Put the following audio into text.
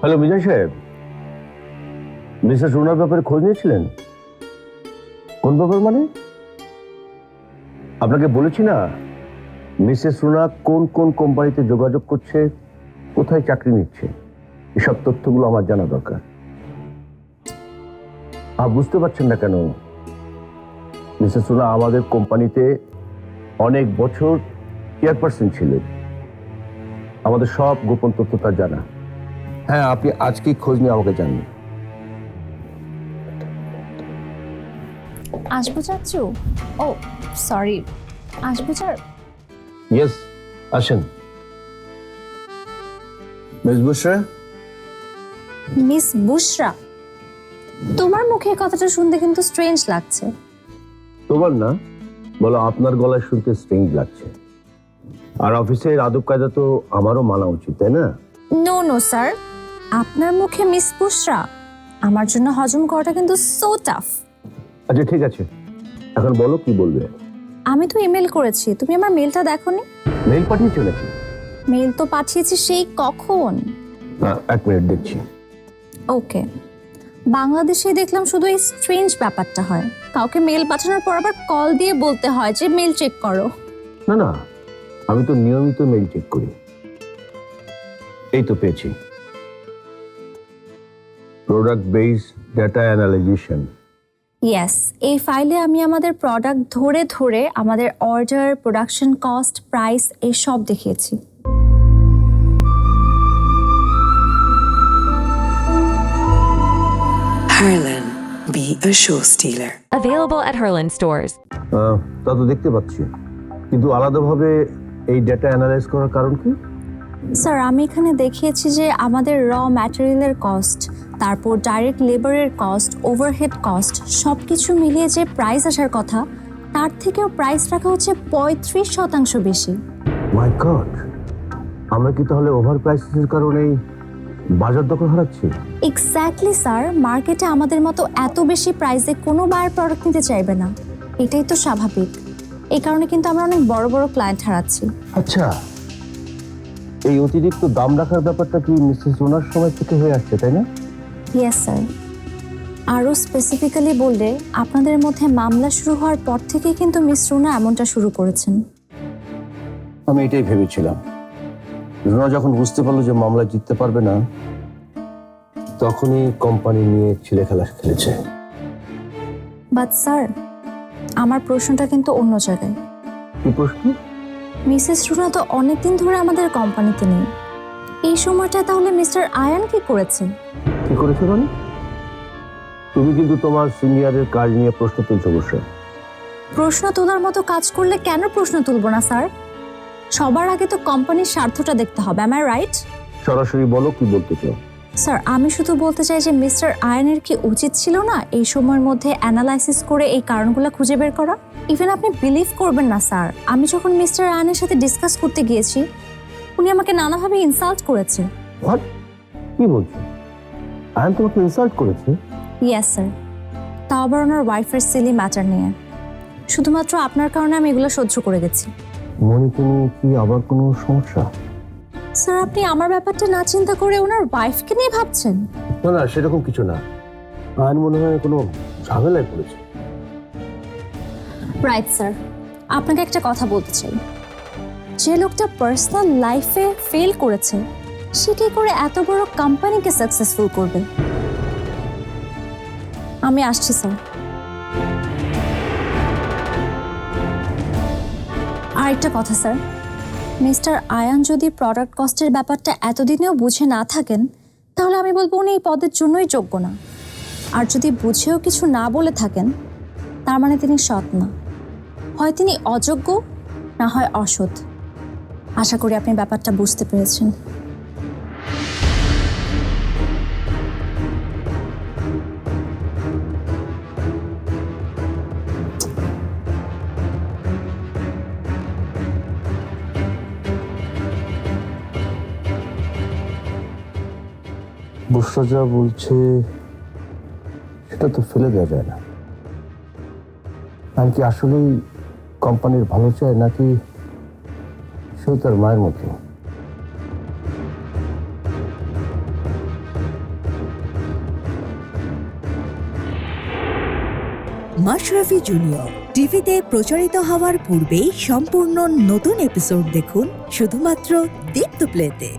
Hello, বিজয় সাহেব। Mrs রুনার ব্যাপারে খোঁজ নিয়েছিলেন? কোন ব্যাপার মানে? আপনাকে বলেছি না, মিসেস রুনা কোন কোন কোম্পানিতে যোগাযোগ করছে, কোথায় চাকরি নিচ্ছে? এসব তথ্যগুলো আমার জানা দরকার। আর বুঝতে পারছেন না কেন, মিসেস রুনা আমাদের কোম্পানিতে অনেক বছর চেয়ারপারসন ছিলেন। আমাদের সব গোপন তথ্য তার জানা। হ্যাঁ আপনি আজকেই খোঁজ নিয়ে আমাকে জানিয়ে আসব চাচ্ছু ও সরি আসব চার ইয়েস আসেন। মিস বুশরা মিস বুশরা তোমার মুখে কথাটা শুনতে কিন্তু স্ট্রেঞ্জ লাগছে। তোমার না? বলো আপনার গলায় শুনতে স্ট্রেঞ্জ লাগছে। আর অফিসের আদব কায়দা তো আমারও মানা উচিত তাই না? নো নো স্যার আপনার মুখে মিস বুশরা আমার জন্য হজম করাটা কিন্তু সো টাফ আচ্ছা ঠিক আছে। এখন বলো কি বলবে? আমি তো ইমেল করেছি তুমি আমার মেলটা দেখোনি? মেইল পাঠিয়েছো নাকি মেল তো পাঠিয়েছি সেই কখন? এক মিনিট দেখছি। ওকে বাংলাদেশে দেখলাম শুধু এই স্ট্রেঞ্জ ব্যাপারটা হয়। কাউকে মেল পাঠানোর পর আবার কল দিয়ে বলতে হয় যে মেল চেক করো। না না আমি তো নিয়মিত মেইল চেক করি। এই তো পেয়েছি। Product base data analysation yes এই ফাইলে আমি আমাদের প্রোডাক্ট ধরে ধরে আমাদের অর্ডার প্রোডাকশন কস্ট প্রাইস এসব দেখিয়েছি Harlan, be a show stealer. Available at Herland stores. আহ, তা তো দেখতে পাচ্ছি কিন্তু আলাদাভাবে এই ডেটা অ্যানালাইজ করার কারণ কি স্যার আমি এখানে দেখিয়েছি যে আমাদের র ম্যাটেরিয়ালের কস্ট তারপর ডাইরেক্ট লেবারের কস্ট ওভারহেড কস্ট সব কিছু মিলিয়ে যে প্রাইস আসার কথা তার থেকেও প্রাইস রাখা হচ্ছে পঁয়ত্রিশ শতাংশ বেশি। মাই গড আমরা কি তাহলে ওভার প্রাইসের কারণেই বাজার দখল হারাচ্ছি? এক্স্যাক্টলি স্যার মার্কেটে আমাদের মতো এত বেশি প্রাইসে কোনো বায়ার প্রোডাক্ট নিতে চাইবে না। এটাই তো স্বাভাবিক। এই কারণে কিন্তু আমরা অনেক বড় বড় ক্লায়েন্ট হারাচ্ছি। আচ্ছা এই অতিরিক্ত দাম রাখার ব্যাপারটা কি মিসেস রোনার সময় থেকে হয়ে আসছে তাই না? ইয়েস স্যার আরও স্পেসিফিক্যালি বললে আপনাদের মধ্যে মামলা শুরু হওয়ার পর থেকেই কিন্তু মিস রুনা এমনটা শুরু করেছেন। আমি এটাই ভেবেছিলাম। রোনা যখন বুঝতে পারল যে মামলা জিততে পারবে না তখনই কোম্পানি নিয়ে ছেলে খেলা খেলেছে। বাট স্যার আমার প্রশ্নটা কিন্তু অন্য জায়গায়। কি প্রশ্ন? মিসেস রুনা তো অনেকদিন ধরে আমাদের কোম্পানিতে নেই। এই সময়টা তাহলে মিস্টার আয়ান কি করেছে কি করেছ মানে তুমি কিন্তু তোমার সিনিয়রের কাজ নিয়ে প্রশ্ন তুলছো অবশ্যই প্রশ্ন তোলার মতো কাজ করলে কেন প্রশ্ন তুলবো না স্যার? সবার আগে তো কোম্পানির স্বার্থটা দেখতে হবে আই রাইট সরাসরি বলো কি বলতে চাও। স্যার আমি শুধু বলতে চাই যে মিস্টার আয়নের কি উচিত ছিল না এই সময়ের মধ্যে অ্যানালাইসিস করে এই কারণগুলো খুঁজে বের করা? ইভেন আপনি বিলিভ করবেন না স্যার। আমি যখন মিস্টার আয়নের সাথে ডিসকাস করতে গিয়েছি উনি আমাকে নানাভাবে ইনসাল্ট করেছে। হোয়াট কি বলছো? আয়ন তোমাকে ইনসাল্ট করেছে। ইয়েস স্যার তাও আবার ওনার ওয়াইফের সিলি ম্যাটার নিয়ে। শুধুমাত্র আপনার কারণে আমি এগুলো সহ্য করে গেছি। মনে তুমি কি আবার কোনো সমস্যা? স্যার আপনি আমার ব্যাপারটা না চিন্তা করে ওনার ওয়াইফকে নিয়ে ভাবছেন? না না সেরকম কিছু না। আয়ন মনে হয় কোনো ঝামেলায় পড়েছে। রাইট স্যার আপনাকে একটা কথা বলতে চাই। যে লোকটা পার্সোনাল লাইফে ফেল করেছে সে কি করে এত বড় কোম্পানিকে সাকসেসফুল করবে? আমি আসছি, স্যার। আরেকটা কথা, স্যার। মিস্টার আয়ান যদি প্রোডাক্ট কস্টের ব্যাপারটা এতদিনেও বুঝে না থাকেন, তাহলে আমি বলব উনি এই পদের জন্যই যোগ্য না। আর যদি বুঝেও কিছু না বলে থাকেন, তার মানে তিনি সৎ না। হয় তিনি অযোগ্য, না হয় অসৎ। আশা করি আপনি ব্যাপারটা বুঝতে পেরেছেন। বুসরা যা বলছে, সেটা তো ফেলে দেওয়া যায় না। আসলেই কোম্পানির ভালো চায়, নাকি সেও তার মায়ের মতো? মাশরাফি জুনিয়র, টিভিতে প্রচারিত হওয়ার পূর্বেই সম্পূর্ণ নতুন এপিসোড দেখুন শুধুমাত্র দীপ্ত প্লেতে